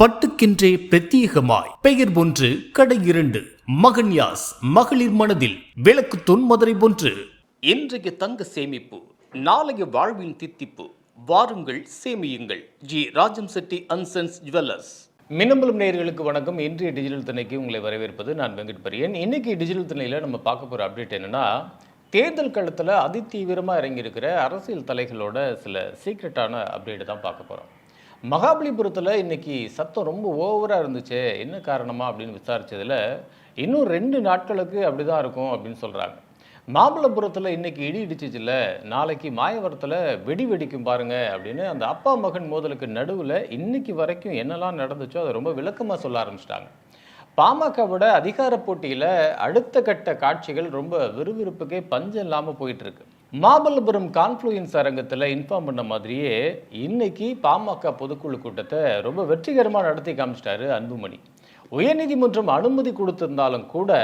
பட்டுக்கென்றே பிரத்யேகமாய். பெயர் ஒன்று கடை இரண்டு. மகன்யாஸ் மகளிர் மனதில் விளக்கு தொன்மதுரை ஒன்று இன்றைய தங்க சேமிப்பு நாளைய வாழ்வின் தித்திப்பு வாருங்கள் சேமியுங்கள். G. Rajam Chetty and sons jewellers. Minnambalam நேயர்களுக்கு வணக்கம். இன்றைய டிஜிட்டல் திணைக்கு உங்களை வரவேற்பது நான் வெங்கட் பரியன். இன்னைக்கு டிஜிட்டல் திணையில் நம்ம பார்க்க போகிற அப்டேட் என்னன்னா தேர்தல் களத்தில் அதிதீவிரமாக இறங்கியிருக்கிற அரசியல் தலைகளோட சில சீக்ரெட்டான அப்டேட் தான் பார்க்க போகிறோம் மகாபலிபுரத்தில் இன்னைக்கு சத்தம் ரொம்ப ஓவராக இருந்துச்சு என்ன காரணமா அப்படின்னு விசாரித்ததில் இன்னும் ரெண்டு நாட்களுக்கு அப்படி தான் இருக்கும் அப்படின்னு சொல்கிறாங்க மாமல்லபுரத்தில் இன்னைக்கு இடி இடிச்சிச்சுல நாளைக்கு மாயவரத்தில் வெடி வெடிக்கும் பாருங்க அப்படின்னு அந்த அப்பா மகன் மோதலுக்கு நடுவில் இன்னைக்கு வரைக்கும் என்னெல்லாம் நடந்துச்சோ அதை ரொம்ப விளக்கமாக சொல்ல ஆரம்பிச்சிட்டாங்க. பாமகவோட அதிகார போட்டியில் அடுத்த கட்ட காட்சிகள் ரொம்ப விறுவிறுப்புக்கே பஞ்சம் இல்லாமல் போயிட்டுருக்கு மாமல்லபுரம் கான்ஃப்ளூயன்ஸ் அரங்கத்தில் இன்ஃபார்ம் பண்ண மாதிரியே இன்னைக்கு பாமக பொதுக்குழு கூட்டத்தை ரொம்ப வெற்றிகரமாக நடத்தி காமிச்சிட்டாரு அன்புமணி. உயர்நீதிமன்றம் அனுமதி கொடுத்திருந்தாலும் கூட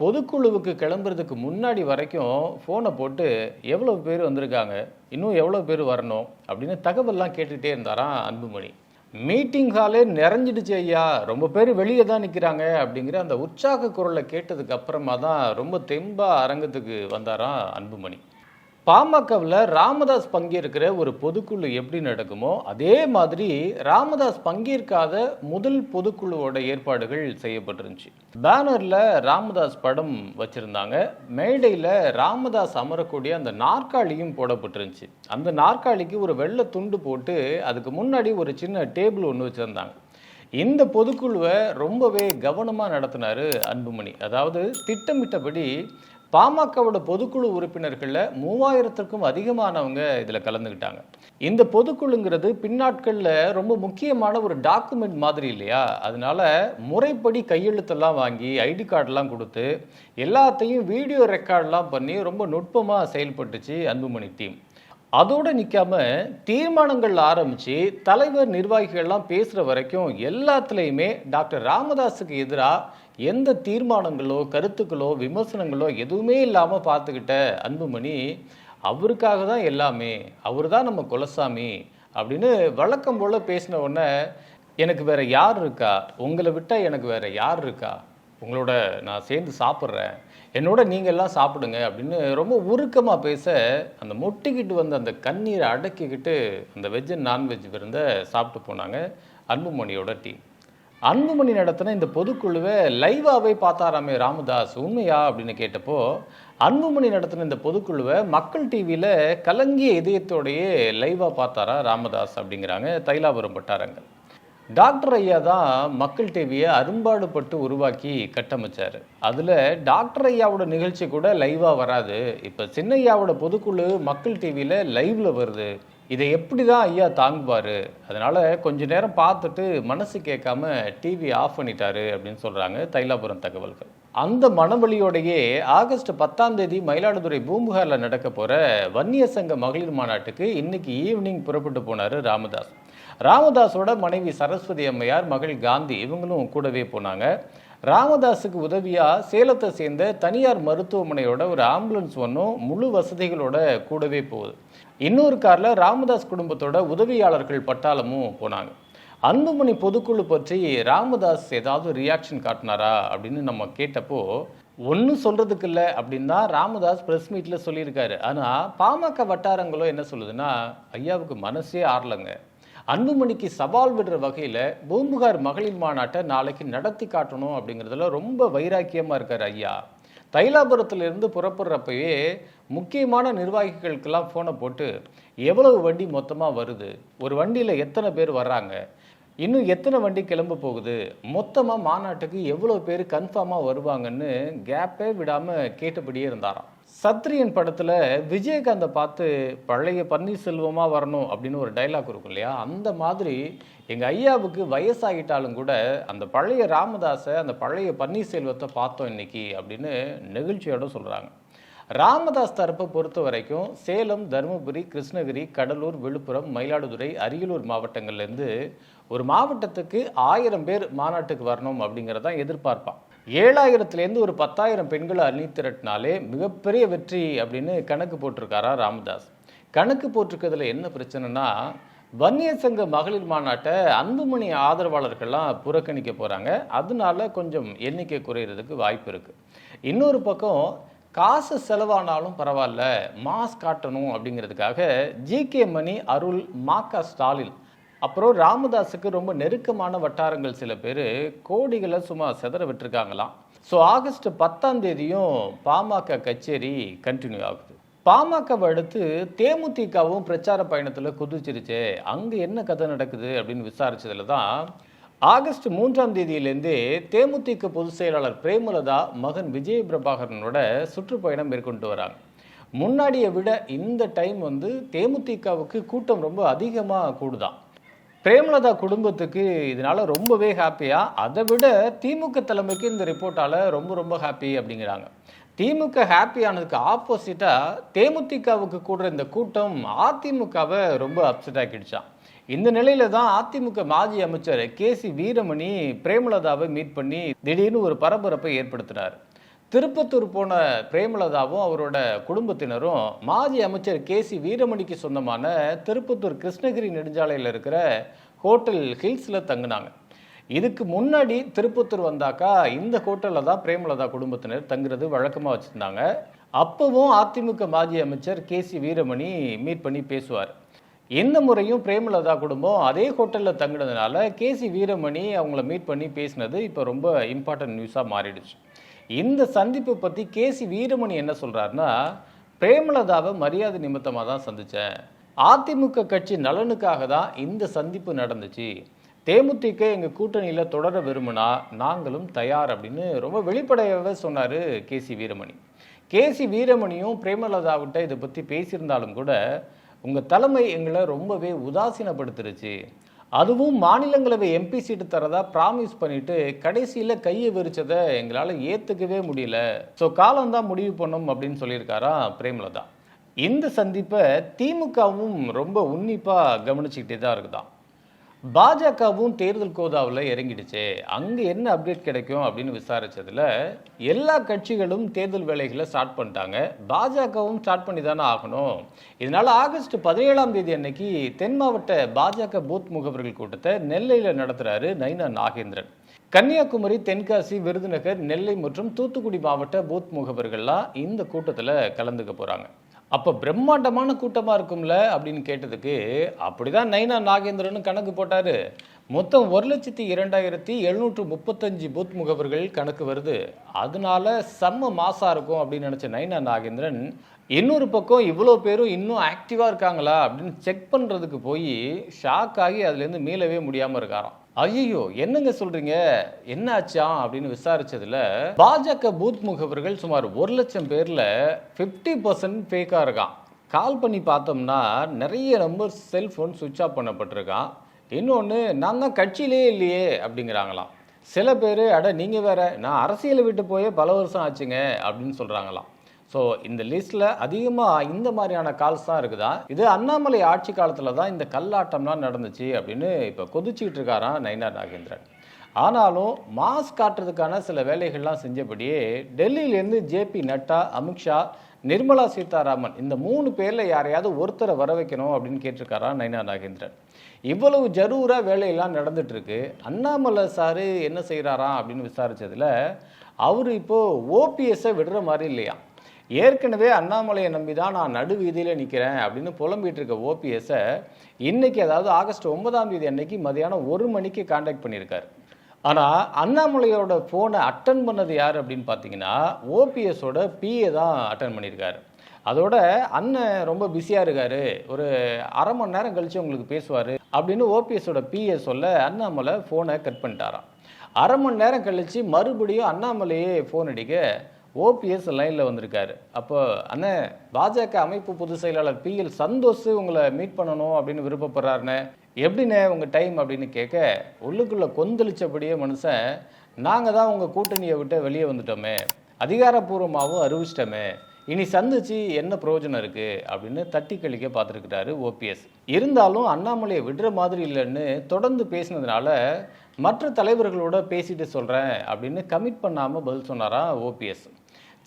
பொதுக்குழுவுக்கு கிளம்புறதுக்கு முன்னாடி வரைக்கும் ஃபோனை போட்டு எவ்வளோ பேர் வந்திருக்காங்க இன்னும் எவ்வளோ பேர் வரணும் அப்படின்னு தகவல்லாம் கேட்டுகிட்டே இருந்தாராம் அன்புமணி. மீட்டிங் ஹாலே நிறைஞ்சிடுச்சு ஐயா ரொம்ப பேர் வெளியே தான் நிற்கிறாங்க அப்படிங்கிற அந்த உற்சாக குரலை கேட்டதுக்கு அப்புறமா தான் ரொம்ப தெம்பாக அரங்கத்துக்கு வந்தாராம் அன்புமணி. பாமகவில் ராமதாஸ் பங்கேற்கிற ஒரு பொதுக்குழு எப்படி நடக்குமோ அதே மாதிரி ராமதாஸ் பங்கேற்காத முதல் பொதுக்குழுவோட ஏற்பாடுகள் செய்யப்பட்டிருந்துச்சு. பேனரில் ராமதாஸ் படம் வச்சுருந்தாங்க. மேடையில் ராமதாஸ் அமரக்கூடிய அந்த நாற்காலியும் போடப்பட்டிருந்துச்சு. அந்த நாற்காலிக்கு ஒரு வெள்ளை துண்டு போட்டு அதுக்கு முன்னாடி ஒரு சின்ன டேபிள் ஒன்று வச்சுருந்தாங்க. இந்த பொதுக்குழுவை ரொம்பவே கவனமாக நடத்தினாரு அன்புமணி. அதாவது திட்டமிட்டபடி பாமகவோட பொதுக்குழு உறுப்பினர்களில் மூவாயிரத்திற்கும் அதிகமானவங்க இதில் கலந்துக்கிட்டாங்க இந்த பொதுக்குழுங்கிறது பின்னாட்களில் ரொம்ப முக்கியமான ஒரு டாக்குமெண்ட் மாதிரி இல்லையா? அதனால முறைப்படி கையெழுத்தெல்லாம் வாங்கி ஐடி கார்டெல்லாம் கொடுத்து எல்லாத்தையும் வீடியோ ரெக்கார்ட்லாம் பண்ணி ரொம்ப நுட்பமாக செயல்பட்டுச்சு அன்புமணி டீம். அதோடு நிற்காம தீர்மானங்கள் ஆரம்பித்து தலைவர் நிர்வாகிகள்லாம் பேசுகிற வரைக்கும் எல்லாத்துலேயுமே டாக்டர் ராமதாஸுக்கு எதிராக எந்த தீர்மானங்களோ கருத்துக்களோ விமர்சனங்களோ எதுவுமே இல்லாமல் பார்த்துக்கிட்ட அன்புமணி அவருக்காக தான் எல்லாமே அவர் தான் நம்ம குலசாமி அப்படின்னு வழக்கம் போல் பேசின உடனே எனக்கு வேற யார் இருக்கா? உங்களை விட்டால் எனக்கு வேற யார் இருக்கா? உங்களோட நான் சேர்ந்து சாப்பிட்றேன். என்னோட நீங்கள்லாம் சாப்பிடுங்க அப்படின்னு ரொம்ப உருக்கமாக பேச அந்த மொட்டிக்கிட்டு வந்த அந்த கண்ணீரை அடக்கிக்கிட்டு அந்த வெஜ் அண்ட் நான்வெஜ் விருந்த சாப்பிட்டு போனாங்க அன்புமணியோட டீம். அன்புமணி நடத்தின இந்த பொதுக்குழுவை லைவாகவே பார்த்தாராமே ராமதாஸ் உண்மையா அப்படின்னு கேட்டப்போ அன்புமணி நடத்தின இந்த பொதுக்குழுவை மக்கள் டிவியில் கலங்கிய இதயத்தோடையே லைவாக பார்த்தாரா ராமதாஸ் அப்படிங்கிறாங்க தைலாபுரம் பட்டாரங்கள் டாக்டர் ஐயா தான் மக்கள் டிவியை அரும்பாடுபட்டு உருவாக்கி கட்டமைச்சார். அதில் டாக்டர் ஐயாவோட நிகழ்ச்சி கூட லைவாக வராது. இப்போ சின்னையாவோட பொதுக்குழு மக்கள் டிவியில் லைவில் வருது. இதை எப்படி தான் ஐயா தாங்குவார்? அதனால் கொஞ்ச நேரம் பார்த்துட்டு மனசு கேட்காம டிவி ஆஃப் பண்ணிட்டாரு அப்படின்னு சொல்கிறாங்க தைலாபுரம் தகவல்கள். அந்த மனவழியோடையே ஆகஸ்ட் பத்தாம் தேதி மயிலாடுதுறை பூம்புகாரில் நடக்க போகிற வன்னிய சங்க மகளிர் மாநாட்டுக்கு இன்னைக்கு ஈவினிங் புறப்பட்டு போனார் ராமதாஸ். ராமதாஸோட மனைவி சரஸ்வதி அம்மையார் மகள் காந்தி இவங்களும் கூடவே போனாங்க. ராமதாஸுக்கு உதவியாக சேலத்தை சேர்ந்த தனியார் மருத்துவமனையோட ஒரு ஆம்புலன்ஸ் ஒன்றும் முழு வசதிகளோட கூடவே போகுது. இன்னொரு காரில் ராமதாஸ் குடும்பத்தோட உதவியாளர்கள் பட்டாளமும் போனாங்க. அன்புமணி பொதுக்குழு பற்றி ராமதாஸ் ஏதாவது ரியாக்ஷன் காட்டினாரா அப்படின்னு நம்ம கேட்டப்போ ஒன்றும் சொல்கிறதுக்கு இல்லை அப்படின்னு தான் ராமதாஸ் ப்ரெஸ் மீட்டில் சொல்லியிருக்காரு. ஆனால் பாமக வட்டாரங்களோ என்ன சொல்லுதுன்னா ஐயாவுக்கு மனசே ஆறலைங்க. அன்புமணிக்கு சவால் விடுற வகையில் பூம்புகார் மகளிர் மாநாட்டை நாளைக்கு நடத்தி காட்டணும் அப்படிங்கிறதுல ரொம்ப வைராக்கியமாக இருக்கார் ஐயா. தைலாபுரத்திலிருந்து புறப்படுறப்பவே முக்கியமான நிர்வாகிகளுக்கெல்லாம் ஃபோனை போட்டு எவ்வளவு வண்டி மொத்தமாக வருது? ஒரு வண்டியில் எத்தனை பேர் வர்றாங்க? இன்னும் எத்தனை வண்டி கிளம்ப போகுது? மொத்தமாக மாநாட்டுக்கு எவ்வளோ பேர் கன்ஃபார்மாக வருவாங்கன்னு கேப்பே விடாமல் கேட்டபடியே இருந்தாராம். சத்ரியன் படத்தில் விஜயகாந்தை பார்த்து பழைய பன்னீர்செல்வமாக வரணும் அப்படின்னு ஒரு டைலாக் இருக்கும் இல்லையா? அந்த மாதிரி எங்கள் ஐயாவுக்கு வயசாகிட்டாலும் கூட அந்த பழைய ராமதாஸை அந்த பழைய பன்னீர்செல்வத்தை பார்த்தோம் இன்னைக்கு அப்படின்னு நெகிழ்ச்சியோட சொல்கிறாங்க ராமதாஸ் தரப்பை பொறுத்த வரைக்கும் சேலம் தருமபுரி கிருஷ்ணகிரி கடலூர் விழுப்புரம் மயிலாடுதுறை அரியலூர் மாவட்டங்கள்லேருந்து ஒரு மாவட்டத்துக்கு ஆயிரம் பேர் மாநாட்டுக்கு வரணும் அப்படிங்கிறதான் எதிர்பார்ப்பான். ஏழாயிரத்துலேருந்து ஒரு பத்தாயிரம் பெண்களை அணி திரட்டினாலே மிகப்பெரிய வெற்றி அப்படின்னு கணக்கு போட்டிருக்காரா ராமதாஸ். கணக்கு போட்டிருக்கிறதுல என்ன பிரச்சனைனா வன்னியர் சங்க மகளிர் மாநாட்டை அன்புமணி ஆதரவாளர்கள்லாம் புறக்கணிக்க போகிறாங்க அதனால கொஞ்சம் எண்ணிக்கை குறையிறதுக்கு வாய்ப்பு இருக்குது இன்னொரு பக்கம் காசு செலவானாலும் பரவாயில்ல மாஸ் காட்டணும் அப்படிங்கிறதுக்காக ஜிகே மணி அருள் மாக்கா ஸ்டாலின் அப்புறம் ராமதாஸுக்கு ரொம்ப நெருக்கமான வட்டாரங்கள் சில பேர் கோடிகளை சும்மா செதற விட்டுருக்காங்களாம். ஸோ ஆகஸ்ட் பத்தாம் தேதியும் பாமக கச்சேரி கண்டினியூ ஆகுது. பாமகவை அடுத்து தேமுதிகவும் பிரச்சார பயணத்தில் குதிச்சிருச்சே. அங்கே என்ன கதை நடக்குது அப்படின்னு விசாரிச்சதுல தான் ஆகஸ்ட் மூன்றாம் தேதியிலேருந்தே தேமுதிக பொதுச் செயலாளர் பிரேமலதா மகன் விஜய் பிரபாகரனோட சுற்றுப்பயணம் மேற்கொண்டு வராங்க. முன்னாடியை விட இந்த டைம் வந்து தேமுதிகவுக்கு கூட்டம் ரொம்ப அதிகமாக கூடுதான். பிரேமலதா குடும்பத்துக்கு இதனால ரொம்பவே ஹாப்பியா? அதை விட திமுக தலைமைக்கு இந்த ரிப்போர்ட்டால ரொம்ப ரொம்ப ஹாப்பி அப்படிங்கிறாங்க. திமுக ஹாப்பி ஆனதுக்கு ஆப்போசிட்டா தேமுதிகவுக்கு கூடுற இந்த கூட்டம் அதிமுகவை ரொம்ப அப்செட் ஆக்கிடுச்சான் இந்த நிலையில தான் அதிமுக மாஜி அமைச்சர் கே சி வீரமணி பிரேமலதாவை மீட் பண்ணி திடீர்னு ஒரு பரபரப்பை ஏற்படுத்தினார் திருப்பத்தூர் போன பிரேமலதாவும் அவரோட குடும்பத்தினரும் மாஜி அமைச்சர் கே சி வீரமணிக்கு சொந்தமான திருப்பத்தூர் கிருஷ்ணகிரி நெடுஞ்சாலையில் இருக்கிற ஹோட்டல் ஹில்ஸில் தங்கினாங்க. இதுக்கு முன்னாடி திருப்பத்தூர் வந்தாக்கா இந்த ஹோட்டலில் தான் பிரேமலதா குடும்பத்தினர் தங்குறது வழக்கமாக வச்சுருந்தாங்க. அப்பவும் அதிமுக மாஜி அமைச்சர் கே சி வீரமணி மீட் பண்ணி பேசுவார். இந்த முறையும் பிரேமலதா குடும்பம் அதே ஹோட்டலில் தங்கினதுனால கே சி வீரமணி அவங்கள மீட் பண்ணி பேசினது இப்போ ரொம்ப இம்பார்ட்டன்ட் நியூஸாக மாறிடுச்சு. இந்த சந்திப்பு பற்றி கே சி வீரமணி என்ன சொல்கிறாருன்னா பிரேமலதாவை மரியாதை நிமித்தமாக தான் சந்தித்தேன் அதிமுக கட்சி நலனுக்காக தான் இந்த சந்திப்பு நடந்துச்சு. தேமுதிக எங்கள் கூட்டணியில் தொடர விரும்பினா நாங்களும் தயார் அப்படின்னு ரொம்ப வெளிப்படையாகவே சொன்னார் K C Veeramani. K C வீரமணியும் பிரேமலதாவிட்ட இதை பற்றி பேசியிருந்தாலும் கூட உங்கள் தலைமை எங்களை ரொம்பவே உதாசீனப்படுத்துருச்சு. அதுவும் மாநிலங்களவை எம்பி சீட்டு தரதா ப்ராமிஸ் பண்ணிட்டு கடைசியில் கையை விரிச்சதை எங்களால் ஏற்றுக்கவே முடியல. ஸோ காலம்தான் முடிவு பண்ணும் அப்படின்னு சொல்லியிருக்காராம் பிரேமலதா. இந்த சந்திப்பை திமுகவும் ரொம்ப உன்னிப்பாக கவனிச்சுக்கிட்டே தான் இருக்குதான் பாஜகவும் தேர்தல் கோதாவில் இறங்கிடுச்சு. அங்கே என்ன அப்டேட் கிடைக்கும் அப்படின்னு விசாரித்ததில் எல்லா கட்சிகளும் தேர்தல் வேலைகளை ஸ்டார்ட் பண்ணிட்டாங்க. பாஜகவும் ஸ்டார்ட் பண்ணி தானே ஆகணும். இதனால் ஆகஸ்ட் பதினேழாம் தேதி அன்னைக்கு தென் மாவட்ட பாஜக பூத் முகவர்கள் கூட்டத்தை நெல்லையில் நடத்துகிறாரு நைனா நாகேந்திரன். கன்னியாகுமரி தென்காசி விருதுநகர் நெல்லை மற்றும் தூத்துக்குடி மாவட்ட பூத் முகவர்கள்லாம் இந்த கூட்டத்தில் கலந்துக்க போகிறாங்க அப்போ பிரம்மாண்டமான கூட்டமாக இருக்கும்ல அப்படின்னு கேட்டதுக்கு அப்படி தான் நைனா நாகேந்திரன் கணக்கு போட்டார். மொத்தம் ஒரு லட்சத்தி இரண்டாயிரத்தி எழுநூற்று முப்பத்தஞ்சு பூத் முகவர்கள் கணக்கு வருது. அதனால செம்ம மாசாக இருக்கும் அப்படின்னு நினச்ச நைனா நாகேந்திரன் இன்னொரு பக்கம் இவ்வளோ பேரும் இன்னும் ஆக்டிவாக இருக்காங்களா அப்படின்னு செக் பண்ணுறதுக்கு போய் ஷாக் ஆகி அதுலேருந்து மீளவே முடியாமல் இருக்காராம். ஐயோ என்னங்க சொல்றீங்க? என்ன ஆச்சாம் அப்படின்னு விசாரிச்சதுல பாஜக பூத் முகவர்கள் சுமார் ஒரு லட்சம் பேர்ல ஃபிஃப்டி பர்சன்ட் ஃபேக்காக இருக்கான். கால் பண்ணி பார்த்தோம்னா நிறைய நம்பர் செல்ஃபோன் சுவிட்ச் ஆஃப் பண்ணப்பட்டிருக்கான். இன்னொன்று நான் தான் கட்சியிலே இல்லையே அப்படிங்கிறாங்களாம். சில பேர் அட நீங்கள் வேற நான் அரசியலை விட்டு போயே பல வருஷம் ஆச்சுங்க அப்படின்னு சொல்கிறாங்களாம் ஸோ இந்த லிஸ்ட்டில் அதிகமாக இந்த மாதிரியான கால்ஸ் தான் இருக்குதா? இது அண்ணாமலை ஆட்சி காலத்தில் தான் இந்த கல்லாட்டம்லாம் நடந்துச்சு அப்படின்னு இப்போ கொதிச்சிக்கிட்டு இருக்காராம் நயினார் நாகேந்திரன். ஆனாலும் மாஸ் காட்டுறதுக்கான சில வேலைகள்லாம் செஞ்சபடியே டெல்லியிலேருந்து ஜேபி நட்டா அமித்ஷா நிர்மலா சீதாராமன் இந்த மூணு பேரில் யாரையாவது ஒருத்தரை வர வைக்கணும் அப்படின்னு கேட்டிருக்காரா நயனா நாகேந்திரன். இவ்வளவு ஜரூராக வேலையெல்லாம் நடந்துட்டுருக்கு அண்ணாமலை சாரு என்ன செய்கிறாராம் அப்படின்னு விசாரித்ததில் அவர் இப்போ ஓபிஎஸ்ஸை விடுற மாதிரி இல்லையா ஏற்கனவே அண்ணாமலையை நம்பி தான் நான் நடு வீதியில் நிற்கிறேன் அப்படின்னு புலம்பிட்டு இருக்க ஓபிஎஸ்ஸை இன்னைக்கு அதாவது ஆகஸ்ட் ஒன்பதாம் தேதி அன்னைக்கு மதியானம் ஒரு மணிக்கு காண்டாக்ட் பண்ணியிருக்காரு. ஆனால் அண்ணாமலையோட ஃபோனை அட்டன் பண்ணது யார் அப்படின்னு பார்த்தீங்கன்னா ஓபிஎஸோட பிஏ தான் அட்டன் பண்ணியிருக்காரு. அதோட அண்ணன் ரொம்ப பிஸியாக இருக்கார். ஒரு அரை மணி நேரம் கழித்து உங்களுக்கு பேசுவார் அப்படின்னு ஓபிஎஸோட பிஏ சொல்ல அண்ணாமலை ஃபோனை கட் பண்ணிட்டாராம். அரை மணி நேரம் கழித்து மறுபடியும் அண்ணாமலையே ஃபோன் அடிக்க ஓபிஎஸ் லைனில் வந்திருக்காரு. அப்போ அண்ணன் பாஜக அமைப்பு பொதுச் செயலாளர் பி எல் சந்தோஷ் உங்களை மீட் பண்ணணும் அப்படின்னு விருப்பப்படுறாருண்ணே. எப்படிண்ணே உங்கள் டைம் அப்படின்னு கேட்க உள்ளுக்குள்ளே கொந்தளிச்சபடியே மனுஷன் நாங்கள் தான் உங்கள் கூட்டணியை விட்டு வெளியே வந்துட்டோமே. அதிகாரப்பூர்வமாகவும் அறிவிச்சிட்டோமே. இனி சந்திச்சு என்ன பிரயோஜனம் இருக்கு? அப்படின்னு தட்டி கழிக்க பார்த்துருக்கிறாரு ஓபிஎஸ். இருந்தாலும் அண்ணாமலையை விடுற மாதிரி இல்லைன்னு தொடர்ந்து பேசினதுனால மற்ற தலைவர்களோட பேசிட்டு சொல்கிறேன் அப்படின்னு கமிட் பண்ணாமல் பதில் சொன்னாராம் ஓபிஎஸ்.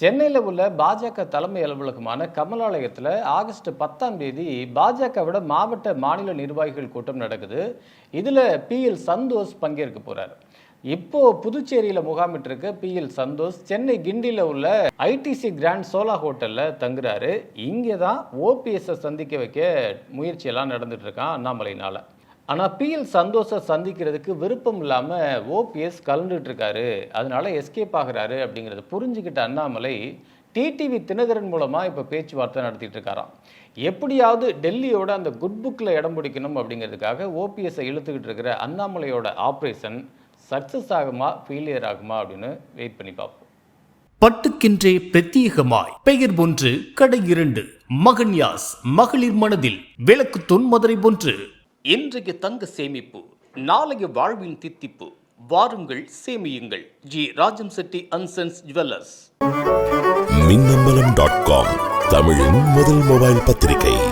சென்னையில் உள்ள பாஜக தலைமை அலுவலகமான கமலாலயத்தில் ஆகஸ்ட் பத்தாம் தேதி பாஜகவோட மாவட்ட மாநில நிர்வாகிகள் கூட்டம் நடக்குது. இதில் பி எல் சந்தோஷ் பங்கேற்க போகிறார் இப்போ புதுச்சேரியில் முகாமிட்டிருக்க பி எல் சந்தோஷ். சென்னை கிண்டியில் உள்ள ஐடிசி கிராண்ட் சோலா ஹோட்டலில் தங்குறாரு. இங்கே தான் ஓபிஎஸ்ஸை சந்திக்க வைக்க முயற்சியெல்லாம் நடந்துட்டு இருக்கான் அண்ணாமலையினால். ஆனால் பிஎல் சந்தோஷை சந்திக்கிறதுக்கு விருப்பம் இல்லாமல் ஓபிஎஸ் கலந்துட்டு இருக்காரு அதனால எஸ்கேப் ஆகுறாரு அப்படிங்கிறத புரிஞ்சுக்கிட்ட அண்ணாமலை டிடிவி தினகரன் மூலமாக இப்போ பேச்சுவார்த்தை நடத்திட்டு இருக்காராம் எப்படியாவது டெல்லியோட அந்த குட் புக்கில் இடம் பிடிக்கணும் அப்படிங்கிறதுக்காக ஓபிஎஸ்ஸை இழுத்துக்கிட்டு இருக்கிற அண்ணாமலையோட ஆப்ரேஷன் சக்ஸஸ் ஆகுமா ஃபெயிலியர் ஆகுமா அப்படின்னு வெயிட் பண்ணி பார்ப்போம். பட்டுக்கின்றே பிரத்யேகமாய். பெயர் ஒன்று கடை இரண்டு. மகன்யாஸ் மகளிர் மனதில் விளக்கு தொன்மதுரை போன்று இன்றைய தங்க சேமிப்பு நாளைய வாழ்வின் தித்திப்பு. வாருங்கள் சேமியுங்கள். G. Rajam Chetty and sons jewellers Minnambalam dot com தமிழின் முதல் மொபைல் பத்திரிகை.